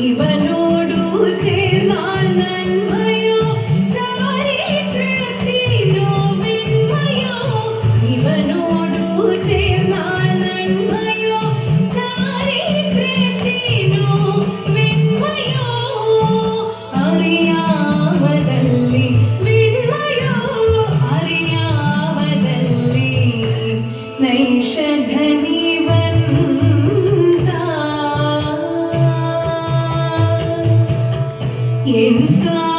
ഇവനോടു ചേർന്നാൽ നന്മയോ? ചാരിത്രത്തിനോ വെണ്മയോ? ഇവനോടു ചേർന്നാൽ നന്മയോ? ചാരിത്രത്തിനോ വെണ്മയോ? അറിയാവതല്ലേ വെണ്മയോ? അറിയാവതല്ലേ നൈഷധനീ 眠と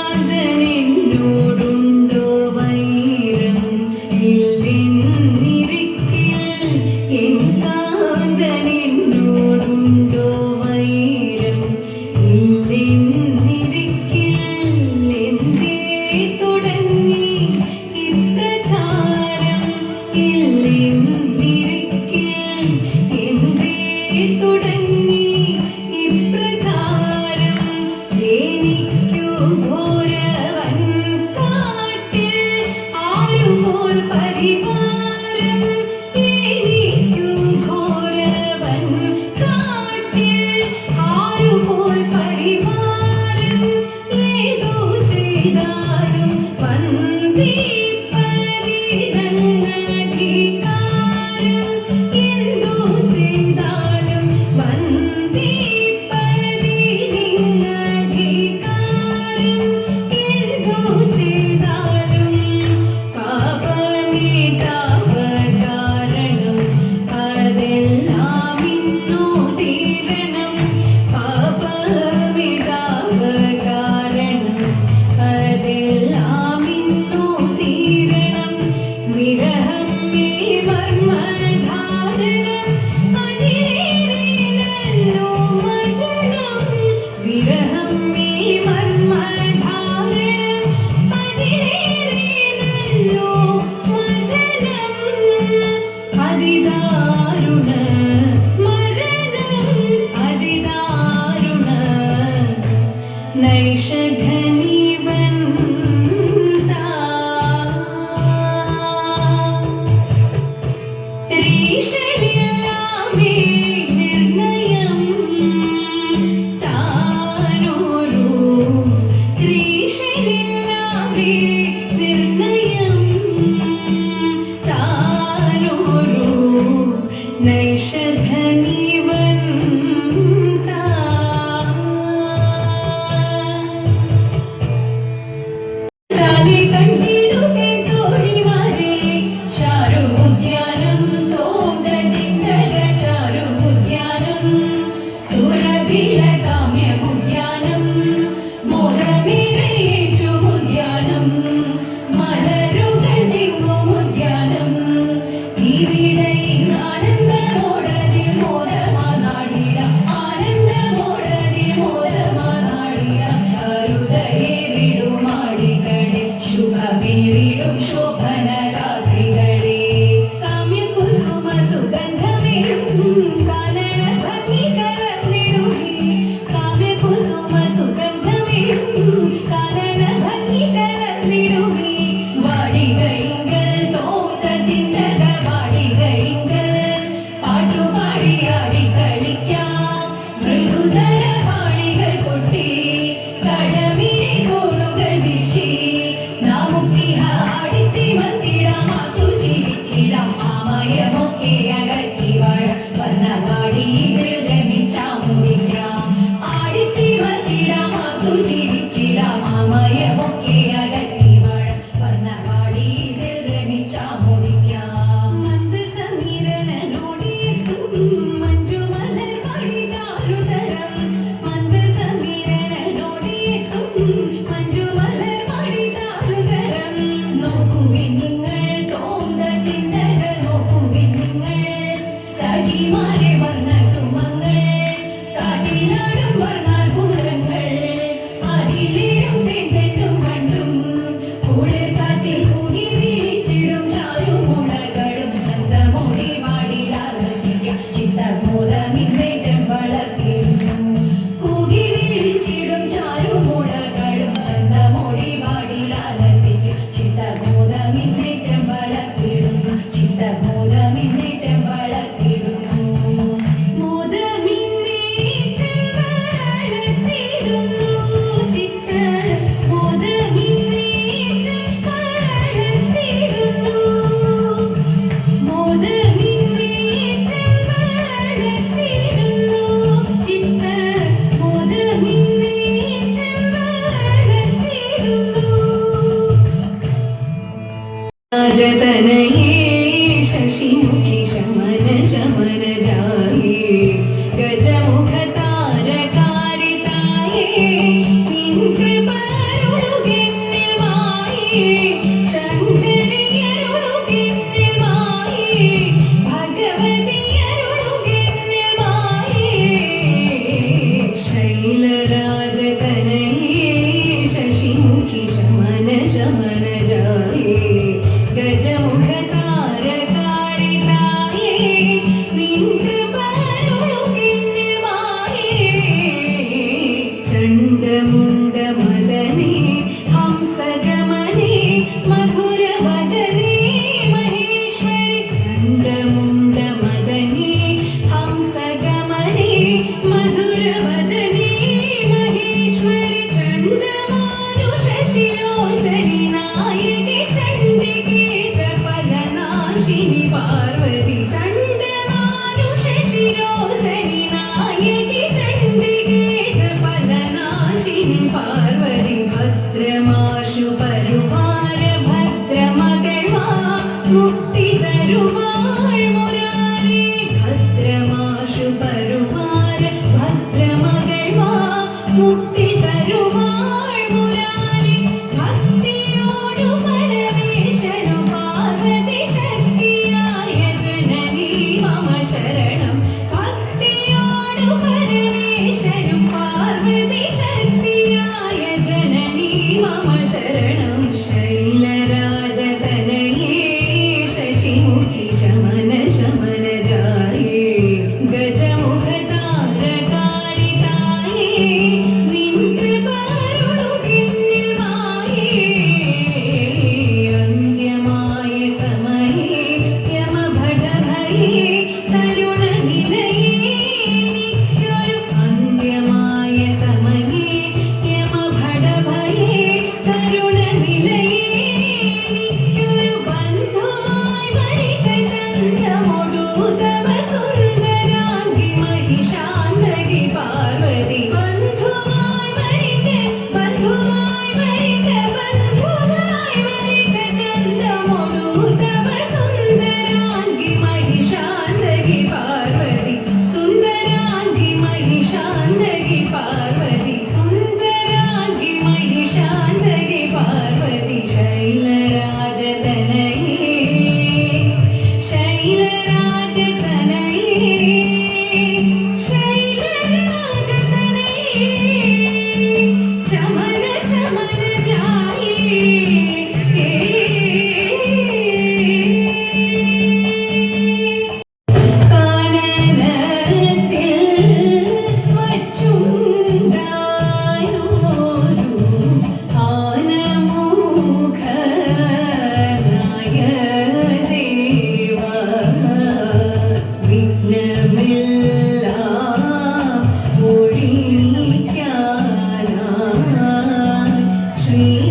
Sweet.